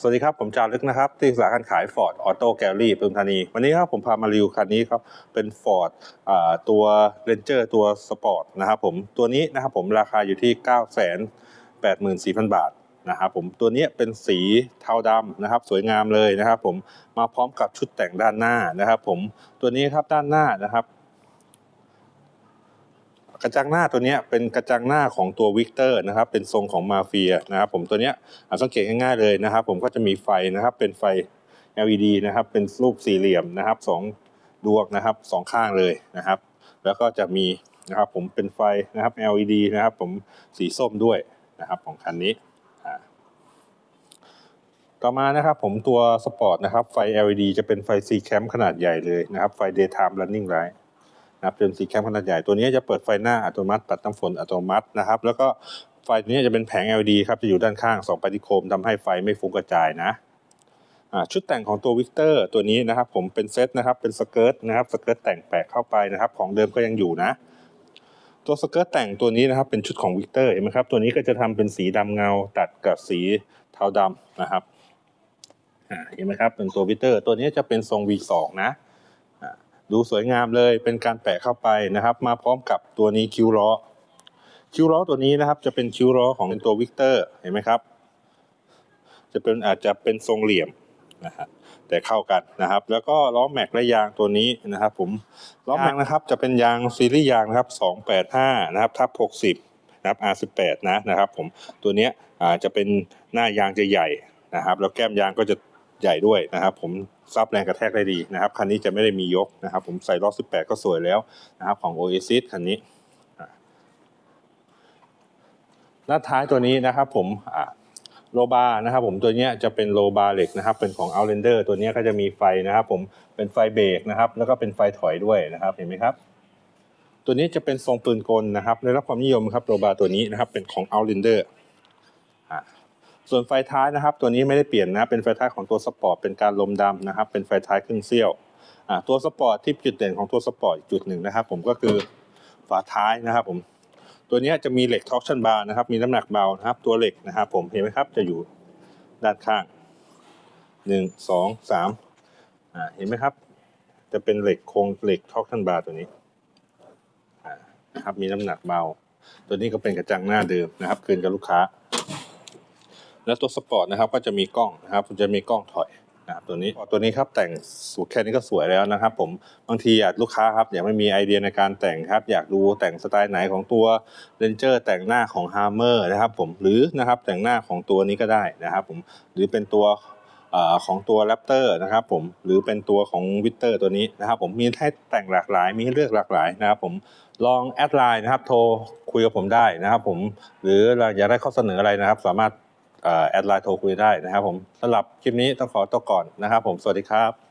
สวัสดีครับ ผมจารึกนะครับ ที่ปรึกษาการขาย Ford Auto Gallery ปทุมธานี วันนี้ครับผมพามารีวิวคันนี้ครับ เป็น Ford อ่าตัว Ranger ตัว Sport นะครับผม ตัวนี้นะครับผมราคาอยู่ที่ 9 8 4 0 0 0 บาทนะครับผม ตัวนี้เป็นสีเทาดำนะครับ สวยงามเลยนะครับผม มาพร้อมกับชุดแต่งด้านหน้านะครับผม ตัวนี้ครับด้านหน้านะครับ กระจังหน้าตัวนี้เป็นกระจังหน้าของตัววิกเตอร์นะครับ เป็นทรงของมาเฟียนะครับ ผมตัวเนี้ยสังเกตง่ายๆเลยนะครับ ผมก็จะมีไฟนะครับ เป็นไฟ LED นะครับ เป็นรูปสี่เหลี่ยมนะครับสองดวงนะครับสองข้างเลยนะครับ แล้วก็จะมีนะครับ ผมเป็นไฟนะครับ LED นะครับ ผมสีส้มด้วยนะครับ ของคันนี้ต่อมานะครับผมตัวสปอร์ตนะครับไฟ LED จะเป็นไฟ C cam ขนาดใหญ่เลยนะครับ ไฟ daytime running light นะเป็นสีแคมขนาดใหญ่ตัวนี้จะเปิดไฟหน้าอัตโนมัติ ปัดน้ำฝนอัตโนมัตินะครับ แล้วก็ไฟนี้จะเป็นแผง LED ครับจะอยู่ด้านข้างสองปฏิโคมทำให้ไฟไม่ฟุ้งกระจายนะชุดแต่งของตัววิกเตอร์ตัวนี้นะครับผมเป็นเซตนะครับเป็นสเกิร์ตนะครับสเกิร์ตแต่งแปะเข้าไปนะครับ ของเดิมก็ยังอยู่นะ ตัวสเกิร์ตแต่งตัวนี้นะครับเป็นชุดของวิกเตอร์เห็นไหมครับตัวนี้ก็จะทำเป็นสีดำเงาตัดกับสีเทาดำนะครับเห็นไหมครับเป็นตัววิกเตอร์ตัวนี้จะเป็นทรง V2 นะ ดูสวยงามเลยเป็นการแปะเข้าไปนะครับ มาพร้อมกับตัวนี้คิ้วล้อ คิ้วล้อตัวนี้นะครับ จะเป็นคิ้วล้อของตัววิกเตอร์เห็นไหมครับ จะเป็นอาจจะเป็นทรงเหลี่ยมนะฮะแต่เข้ากันนะครับ แล้วก็ล้อแม็กและยางตัวนี้นะครับ ผมล้อแม็กนะครับ จะเป็นยางซีรีส์ยางนะครับ 285 นะครับทับ60 นะครับ R18 นะนะครับ ผมตัวเนี้ยอ่าจะเป็นหน้ายางจะใหญ่นะครับ แล้วแก้มยางก็จะ ใหญ่ด้วยนะครับ ผมซับแรงกระแทกได้ดีนะครับ คันนี้จะไม่ได้มียกนะครับ ผมใส่ล้อ18 ก็สวยแล้วนะครับของ Oasis คันนี้หน้าท้ายตัวนี้นะครับผมโลบาร์นะครับผมตัวนี้จะเป็นโลบาร์เหล็กนะครับ เป็นของ Outlander ตัวนี้ก็จะมีไฟนะครับ ผมเป็นไฟเบรกนะครับ แล้วก็เป็นไฟถอยด้วยนะครับ เห็นไหมครับ ตัวนี้จะเป็นทรงปืนกลนะครับได้รับความนิยมครับโรบาตัวนี้นะครับ เป็นของ Outlander อ่า ส่วนไฟท้ายนะครับ ตัวนี้ไม่ได้เปลี่ยนนะเป็นไฟท้ายของตัวสปอร์ตเป็นการลมดำนะครับ เป็นไฟท้ายครึ่งเสี้ยวตัวสปอร์ตที่จุดเด่นของตัวสปอร์ตอีกจุดหนึ่งนะครับ ผมก็คือฝาท้ายนะครับ ผม ตัวนี้จะมีเหล็กทอร์ชันบาร์นะครับ มีน้ำหนักเบานะครับ ตัวเหล็กนะครับ ผมเห็นไหมครับจะอยู่ด้านข้างหนึ่งสองสามอ่าเห็นไหมครับ จะเป็นเหล็กโครงเหล็กทอร์ชันบาร์ตัวนี้นะครับมีน้ำหนักเบา ตัวนี้ก็เป็นกระจังหน้าเดิมนะครับ คืนกับลูกค้า แล้วตัวสปอร์ตนะครับก็จะมีกล้องนะครับจะมีกล้องถอยนะครับตัวนี้ตัวนี้ครับแต่งสูตรแค่นี้ก็สวยแล้วนะครับ ผมบางทีอยากลูกค้าครับอยากไม่มีไอเดียในการแต่งครับ อยากดูแต่งสไตล์ไหนของตัวเรนเจอร์แต่งหน้าของฮาร์เมอร์นะครับ ผมหรือนะครับแต่งหน้าของตัวนี้ก็ได้นะครับ ผมหรือเป็นตัวอของตัวแรปเตอร์นะครับผมหรือเป็นตัวของวิตเตอร์ตัวนี้นะครับผมมีให้แต่งหลากหลาย มีให้เลือกหลากหลายนะครับผมลองแอดไลน์นะครับโทรคุยกับผมได้นะครับผมหรืออยากได้ข้อเสนออะไรนะครับ สามารถ แอดไลน์โทรคุยได้นะครับผมสำหรับคลิปนี้ต้องขอตัวก่อนนะครับผมสวัสดีครับ